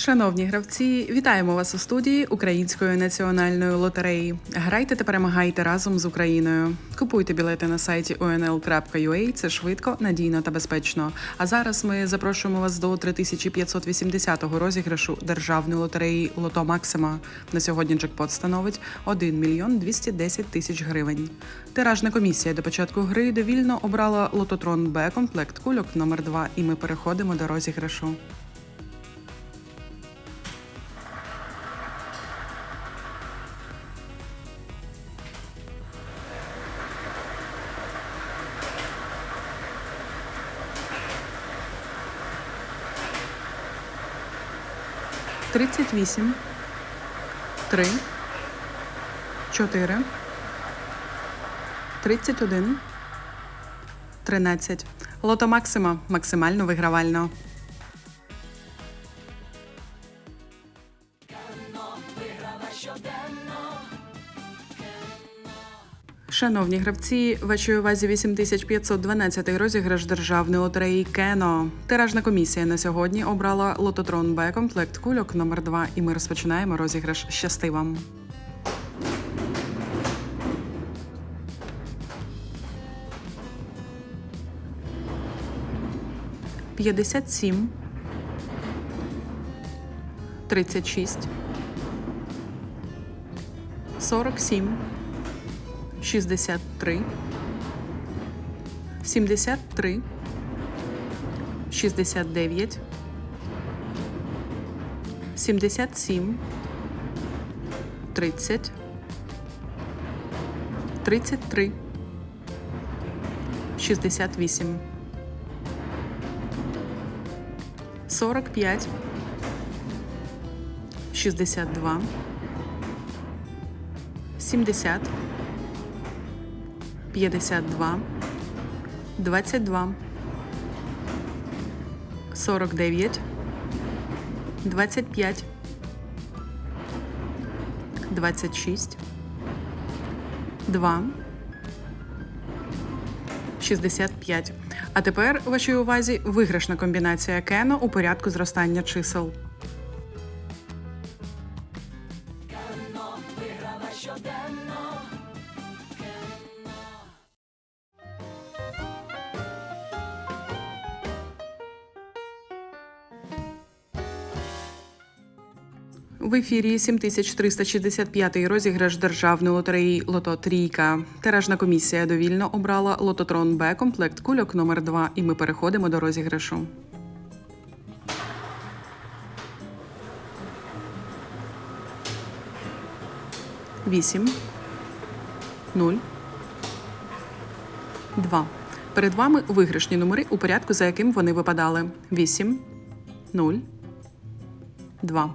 Шановні гравці, вітаємо вас у студії Української національної лотереї. Грайте та перемагайте разом з Україною. Купуйте білети на сайті onl.ua, Це швидко, надійно та безпечно. А зараз ми запрошуємо вас до 3580-го розіграшу державної лотереї Лото Максима. На сьогодні джекпот становить 1 мільйон 210 тисяч гривень. Тиражна комісія до початку гри довільно обрала лототрон Б комплект кульок номер 2 і ми переходимо до розіграшу. Тридцять вісім, три, чотири, тридцять один, тринадцять. Лото Максима. Максимально вигравально. Шановні гравці, вашій увазі 8512 розіграш державної лотереї Кено. Тиражна комісія на сьогодні обрала лототрон Б комплект кульок номер 2 і ми розпочинаємо розіграш. Щасти вам! П'ятдесят сім, тридцять шість, сорок сім. 63, 73, 69, 77, 30, 33, 68, 45, 62, 70, 52, 22, 49, 25, 26, 2, 65. А тепер вашій увазі виграшна комбінація Кено у порядку зростання чисел. В ефірі 7365 розіграш державної лотереї Лото Трійка. Тиражна комісія довільно обрала лототрон Б комплект кульок номер 2 і ми переходимо до розіграшу. Вісім. Нуль. Два. Перед вами виграшні номери у порядку, за яким вони випадали. Вісім. Нуль. Два.